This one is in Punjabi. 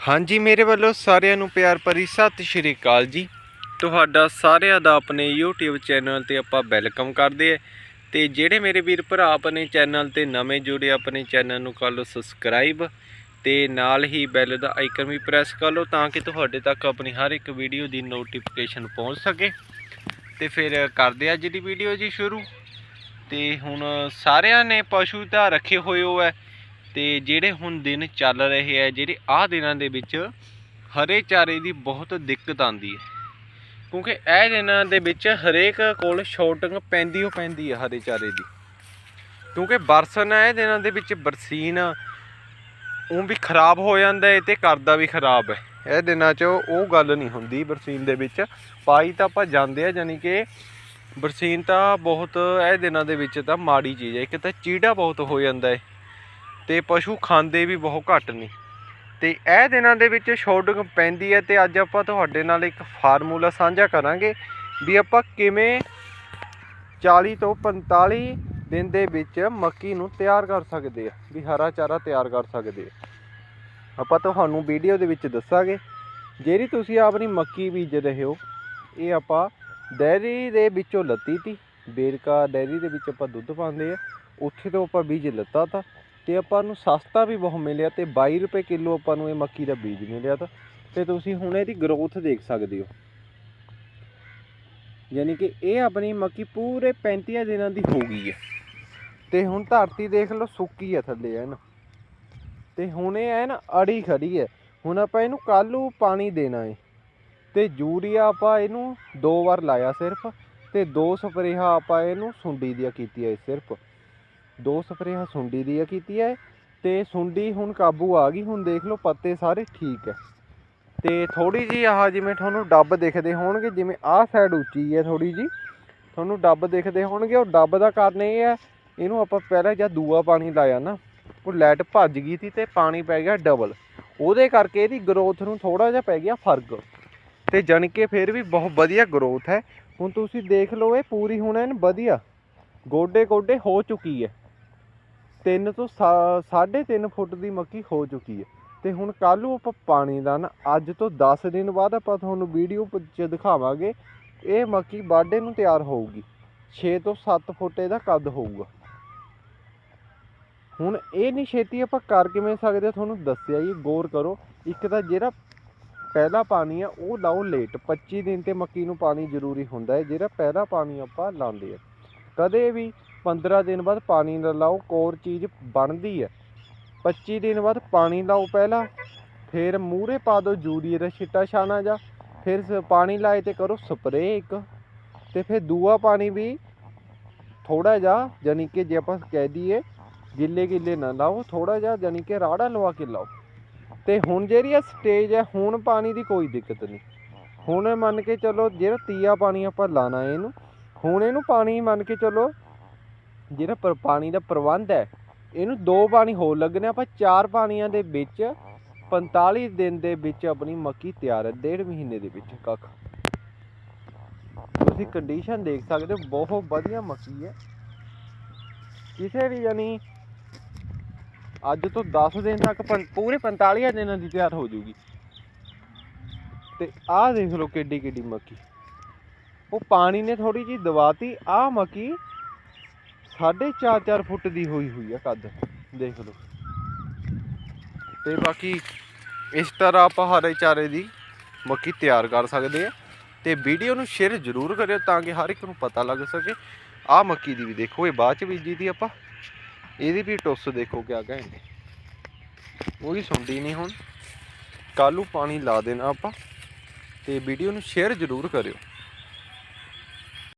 ਹਾਂਜੀ, ਮੇਰੇ ਵੱਲੋਂ ਸਾਰਿਆਂ ਨੂੰ ਪਿਆਰ ਭਰੀ ਸਤਿ ਸ਼੍ਰੀ ਅਕਾਲ ਜੀ। ਤੁਹਾਡਾ ਸਾਰਿਆਂ ਦਾ ਆਪਣੇ YouTube ਚੈਨਲ ਤੇ ਆਪਾਂ ਵੈਲਕਮ ਕਰਦੇ ਆ ਤੇ ਜਿਹੜੇ ਮੇਰੇ ਵੀਰ ਭਰਾ ਆਪਣੇ ਚੈਨਲ ਤੇ ਨਵੇਂ ਜੁੜੇ, ਆਪਣੇ ਚੈਨਲ ਨੂੰ ਕਰ ਲਓ ਸਬਸਕ੍ਰਾਈਬ ਤੇ ਨਾਲ ਹੀ ਬੈਲ ਦਾ ਆਈਕਨ ਵੀ ਪ੍ਰੈਸ ਕਰ ਲਓ ਤਾਂ ਕਿ ਤੁਹਾਡੇ ਤੱਕ ਆਪਣੀ ਹਰ ਇੱਕ ਵੀਡੀਓ ਦੀ ਨੋਟੀਫਿਕੇਸ਼ਨ ਪਹੁੰਚ ਸਕੇ। ਤੇ ਫਿਰ ਕਰਦੇ ਆ ਅੱਜ ਦੀ ਵੀਡੀਓ ਜੀ ਸ਼ੁਰੂ। ਤੇ ਹੁਣ ਸਾਰਿਆਂ ਨੇ ਪਸ਼ੂ ਤਾਂ ਰੱਖੇ ਹੋਏ ਹੋ ਹੈ ਤੇ ਜਿਹੜੇ ਹੁਣ ਦਿਨ ਚੱਲ ਰਹੇ ਆ, ਜਿਹੜੇ ਆਹ ਦਿਨਾਂ ਦੇ ਵਿੱਚ ਹਰੇ ਚਾਰੇ ਦੀ ਬਹੁਤ ਦਿੱਕਤ ਆਂਦੀ ਹੈ। ਕਿਉਂਕਿ ਇਹ ਦਿਨਾਂ ਦੇ ਵਿੱਚ ਹਰੇਕ ਕੋਲ ਸ਼ਾਰਟਿੰਗ ਪੈਂਦੀ ਹੋ ਪੈਂਦੀ ਹੈ ਹਰੇ ਚਾਰੇ ਦੀ। ਕਿਉਂਕਿ ਬਰਸਨ ਹੈ ਇਹ ਦਿਨਾਂ ਦੇ ਵਿੱਚ ਬਰਸੀਨ ਉਹ ਵੀ ਖਰਾਬ ਹੋ ਜਾਂਦਾ ਹੈ ਤੇ ਕਰਦਾ ਵੀ ਖਰਾਬ ਹੈ। ਇਹ ਦਿਨਾਂ 'ਚ ਉਹ ਗੱਲ ਨਹੀਂ ਹੁੰਦੀ ਬਰਸੀਨ ਦੇ ਵਿੱਚ। ਪਾਈ ਤਾਂ ਆਪਾਂ ਜਾਂਦੇ ਆ ਜਾਨੀ ਕਿ ਬਰਸੀਨ ਤਾਂ ਬਹੁਤ, ਇਹ ਦਿਨਾਂ ਦੇ ਵਿੱਚ ਤਾਂ ਮਾੜੀ ਚੀਜ਼ ਹੈ। ਇੱਕ ਤਾਂ ਚੀੜਾ ਬਹੁਤ ਹੋ ਜਾਂਦਾ ਹੈ ਤੇ ਪਸ਼ੂ ਖਾਂਦੇ ਵੀ ਬਹੁਤ ਘੱਟ ਨੇ। ਤੇ ਇਹ ਦਿਨਾਂ ਦੇ ਵਿੱਚ ਸ਼ਾਰਟਿੰਗ ਪੈਂਦੀ ਹੈ ਤੇ ਅੱਜ ਆਪਾਂ ਤੁਹਾਡੇ ਨਾਲ ਇੱਕ ਫਾਰਮੂਲਾ ਸਾਂਝਾ ਕਰਾਂਗੇ ਵੀ ਆਪਾਂ ਕਿਵੇਂ 40 ਤੋਂ 45 ਦਿਨ ਦੇ ਵਿੱਚ ਮੱਕੀ ਨੂੰ ਤਿਆਰ ਕਰ ਸਕਦੇ ਆ ਵੀ ਹਰਾ ਚਾਰਾ ਤਿਆਰ ਕਰ ਸਕਦੇ ਆ ਆਪਾਂ ਤੁਹਾਨੂੰ ਵੀਡੀਓ ਦੇ ਵਿੱਚ ਦੱਸਾਂਗੇ, ਜਿਹੜੀ ਤੁਸੀਂ ਆਪਣੀ ਮੱਕੀ ਬੀਜ ਰਹੇ ਹੋ, ਇਹ ਆਪਾਂ ਡੈਰੀ ਦੇ ਵਿੱਚੋਂ ਲੱਤੀ ਤੀ, ਬੇਰਕਾ ਡੈਰੀ ਦੇ ਵਿੱਚ ਆਪਾਂ ਦੁੱਧ ਪਾਉਂਦੇ ਆ ਉੱਥੇ ਤੋਂ ਆਪਾਂ ਬੀਜ ਲੱਤਾ ਤਾ। ਤੇ ਆਪਾਂ ਨੂੰ ਸਸਤਾ ਵੀ ਬਹੁਤ ਮਿਲਿਆ ਤੇ 22 ਰੁਪਏ ਕਿਲੋ ਆਪਾਂ ਨੂੰ ਇਹ ਮੱਕੀ ਦਾ ਬੀਜ ਮਿਲਿਆ ਤਾਂ। ਤੇ ਤੁਸੀਂ ਹੁਣ ਇਹਦੀ ਗਰੋਥ ਦੇਖ ਸਕਦੇ ਹੋ। ਯਾਨੀ ਕਿ ਇਹ ਆਪਣੀ ਮੱਕੀ ਪੂਰੇ 35 ਦਿਨਾਂ ਦੀ ਹੋ ਗਈ ਹੈ। ਤੇ ਹੁਣ ਧਰਤੀ ਦੇਖ ਲਓ ਸੁੱਕੀ ਹੈ ਥੱਲੇ ਐਨ। ਤੇ ਹੁਣ ਇਹ ਐਨ ਅੜੀ ਖੜੀ ਹੈ। ਹੁਣ ਆਪਾਂ ਇਹਨੂੰ ਕੱਲੂ ਪਾਣੀ ਦੇਣਾ ਹੈ। ਤੇ ਯੂਰੀਆ ਆਪਾਂ ਇਹਨੂੰ ਦੋ ਵਾਰ ਲਾਇਆ ਸਿਰਫ। ਤੇ ਦੋ ਸਪਰੇਹਾਂ ਆਪਾਂ ਇਹਨੂੰ ਸੁੰਡੀ ਦੀਆਂ ਕੀਤੀਆਂ ਸਿਰਫ। ਦੋ ਸਪਰੇਹਾਂ ਸੁੰਡੀ ਦੀਆਂ ਕੀਤੀ ਹੈ ਤੇ ਸੁੰਡੀ ਹੁਣ ਕਾਬੂ ਆ ਗਈ, ਹੁਣ ਦੇਖ ਲਓ ਪੱਤੇ ਸਾਰੇ ਠੀਕ ਹੈ ਤੇ ਥੋੜੀ ਜੀ ਆਹ ਜਿਵੇਂ ਤੁਹਾਨੂੰ ਡੱਬ ਦਿਖਦੇ ਹੋਣਗੇ, ਜਿਵੇਂ ਆਹ ਸਾਈਡ ਉੱਚੀ ਹੈ ਥੋੜੀ ਜੀ ਤੁਹਾਨੂੰ ਡੱਬ ਦਿਖਦੇ ਹੋਣਗੇ ਉਹ ਡੱਬ ਦਾ ਕਾਰਨ ਇਹ ਹੈ ਇਹਨੂੰ ਆਪਾਂ ਪਹਿਲਾਂ ਜਦ ਦੂਆ ਪਾਣੀ ਲਾਇਆ ਨਾ, ਉਹ ਲਾਈਟ ਭੱਜ ਗਈ ਸੀ ਤੇ ਪਾਣੀ ਪੈ ਗਿਆ ਡਬਲ ਉਹਦੇ ਕਰਕੇ ਇਹਦੀ ਗਰੋਥ ਨੂੰ ਥੋੜਾ ਜਿਹਾ ਪੈ ਗਿਆ ਫ਼ਰਕ। ਤੇ ਜਾਣੀ ਕਿ ਫਿਰ ਵੀ ਬਹੁਤ ਵਧੀਆ ਗਰੋਥ ਹੈ ਹੁਣ ਤੁਸੀਂ ਦੇਖ ਲਓ, ਇਹ ਪੂਰੀ ਹੁਣ ਐਨ ਵਧੀਆ ਗੋਡੇ ਗੋਡੇ ਹੋ ਚੁੱਕੀ ਹੈ 3 ਤੋਂ 3.5 ਫੁੱਟ ਦੀ ਮੱਕੀ ਹੋ ਚੁੱਕੀ ਹੈ। ਤੇ ਹੁਣ ਕੱਲ੍ਹ ਨੂੰ ਆਪਾਂ ਪਾਣੀ ਦਾ ਨਾ ਅੱਜ ਤੋਂ 10 ਦਿਨ ਬਾਅਦ ਆਪਾਂ ਤੁਹਾਨੂੰ ਵੀਡੀਓ ਚ ਦਿਖਾਵਾਂਗੇ ਇਹ ਮੱਕੀ ਬਾਡੇ ਨੂੰ ਤਿਆਰ ਹੋਊਗੀ। 6 ਤੋਂ 7 ਫੁੱਟ ਇਹਦਾ ਕੱਦ ਹੋਊਗਾ। ਹੁਣ ਇਹ ਨਹੀਂ ਛੇਤੀ ਆਪਾਂ ਕਰ ਕਿਵੇਂ ਸਕਦੇ ਹਾਂ, ਤੁਹਾਨੂੰ ਦੱਸਿਆ ਜੀ ਗੌਰ ਕਰੋ। ਇੱਕ ਤਾਂ ਜਿਹੜਾ ਪਹਿਲਾ ਪਾਣੀ ਆ ਉਹ ਲਾਓ ਲੇਟ। 25 ਦਿਨ ਤੇ ਮੱਕੀ ਨੂੰ ਪਾਣੀ ਜ਼ਰੂਰੀ ਹੁੰਦਾ ਹੈ ਜਿਹੜਾ ਪਹਿਲਾ ਪਾਣੀ ਆਪਾਂ ਲਾਉਂਦੇ ਆ। ਕਦੇ ਵੀ 15 ਦਿਨ ਬਾਅਦ ਪਾਣੀ ਨਾ ਲਾਓ, ਕੋਰ ਚੀਜ਼ ਬਣਦੀ ਹੈ। 25 ਦਿਨ ਬਾਅਦ ਪਾਣੀ ਲਾਓ ਪਹਿਲਾਂ, ਫਿਰ ਮੂਹਰੇ ਪਾ ਦਿਓ ਯੂਰੀਏ ਦਾ ਛਿੱਟਾ ਛਾਣਾ ਜਾ ਫਿਰ ਸ- ਪਾਣੀ ਲਾਏ ਤੇ ਕਰੋ ਸਪਰੇਅ ਇੱਕ, ਤੇ ਫਿਰ ਦੂਆ ਪਾਣੀ ਵੀ ਥੋੜਾ ਜਿਹਾ ਜਾਨੀ ਕਿ ਜੇ ਆਪਾਂ ਕਹਿ ਦਈਏ ਗਿੱਲੇ ਗਿੱਲੇ ਨਾ ਲਾਓ ਥੋੜਾ ਜਿਹਾ ਜਾਨੀ ਕਿ ਰਾੜਾ ਲਵਾ ਕੇ ਲਾਓ। ਤੇ ਹੁਣ ਜਿਹੜੀ ਆ ਸਟੇਜ ਹੈ, ਹੁਣ ਪਾਣੀ ਦੀ ਕੋਈ ਦਿੱਕਤ ਨਹੀਂ। ਹੁਣ ਮੰਨ ਕੇ ਚੱਲੋ ਜਿਹੜਾ ਤੀਆ ਪਾਣੀ ਆਪਾਂ ਲਾਣਾ ਇਹਨੂੰ, ਹੁਣ ਇਹਨੂੰ ਪਾਣੀ ਮੰਨ ਕੇ ਚੱਲੋ ਜਿਹੜਾ ਪਰ ਪਾਣੀ ਦਾ ਪ੍ਰਬੰਧ ਹੈ, ਇਹਨੂੰ ਦੋ ਪਾਣੀ ਹੋਰ ਲੱਗਣੇ, ਆਪਾਂ ਚਾਰ ਪਾਣੀਆਂ ਦੇ ਵਿੱਚ 45 ਦਿਨ ਦੇ ਵਿੱਚ ਆਪਣੀ ਮੱਕੀ ਤਿਆਰ ਹੈ, ਡੇਢ ਮਹੀਨੇ ਦੇ ਵਿੱਚ ਕੱਖ। ਤੁਸੀਂ ਕੰਡੀਸ਼ਨ ਦੇਖ ਸਕਦੇ ਹੋ, ਬਹੁਤ ਵਧੀਆ ਮੱਕੀ ਹੈ। ਕਿਸੇ ਵੀ ਯਾਨੀ ਅੱਜ ਤੋਂ 10 ਦਿਨ ਤੱਕ ਪੂਰੇ 45 ਦਿਨਾਂ ਦੀ ਤਿਆਰ ਹੋ ਜੂਗੀ। ਤੇ ਆਹ ਦੇਖ ਲਓ ਕਿੱਡੀ ਕਿੱਡੀ ਮੱਕੀ। ਉਹ ਪਾਣੀ ਨੇ ਥੋੜੀ ਜੀ ਦਵਾਤੀ, ਆਹ ਮੱਕੀ ਸਾਢੇ ਚਾਰ ਚਾਰ ਫੁੱਟ ਦੀ ਹੋਈ ਹੋਈ ਆ ਕੱਦ, ਦੇਖ ਲਓ। ਤੇ ਬਾਕੀ ਇਸ ਤਰ੍ਹਾਂ ਆਪਾਂ ਹਰੇ ਚਾਰੇ ਦੀ ਮੱਕੀ ਤਿਆਰ ਕਰ ਸਕਦੇ ਆ ਤੇ ਵੀਡੀਓ ਨੂੰ ਸ਼ੇਅਰ ਜ਼ਰੂਰ ਕਰਿਓ ਤਾਂ ਕਿ ਹਰ ਇੱਕ ਨੂੰ ਪਤਾ ਲੱਗ ਸਕੇ। ਆਹ ਮੱਕੀ ਦੀ ਵੀ ਦੇਖੋ, ਇਹ ਬਾਅਦ ਚ ਬੀਜੀ ਦੀ ਆਪਾਂ। ਇਹਦੀ ਵੀ ਟੁੱਸ ਦੇਖੋ ਕਿਆ ਕਹਿੰਦੇ। ਉਹਦੀ ਸੁਣਦੀ ਨਹੀਂ ਹੁਣ। ਕੱਲ੍ਹ ਨੂੰ ਪਾਣੀ ਲਾ ਦੇਣਾ ਆਪਾਂ। ਤੇ ਵੀਡੀਓ ਨੂੰ ਸ਼ੇਅਰ ਜ਼ਰੂਰ ਕਰਿਓ।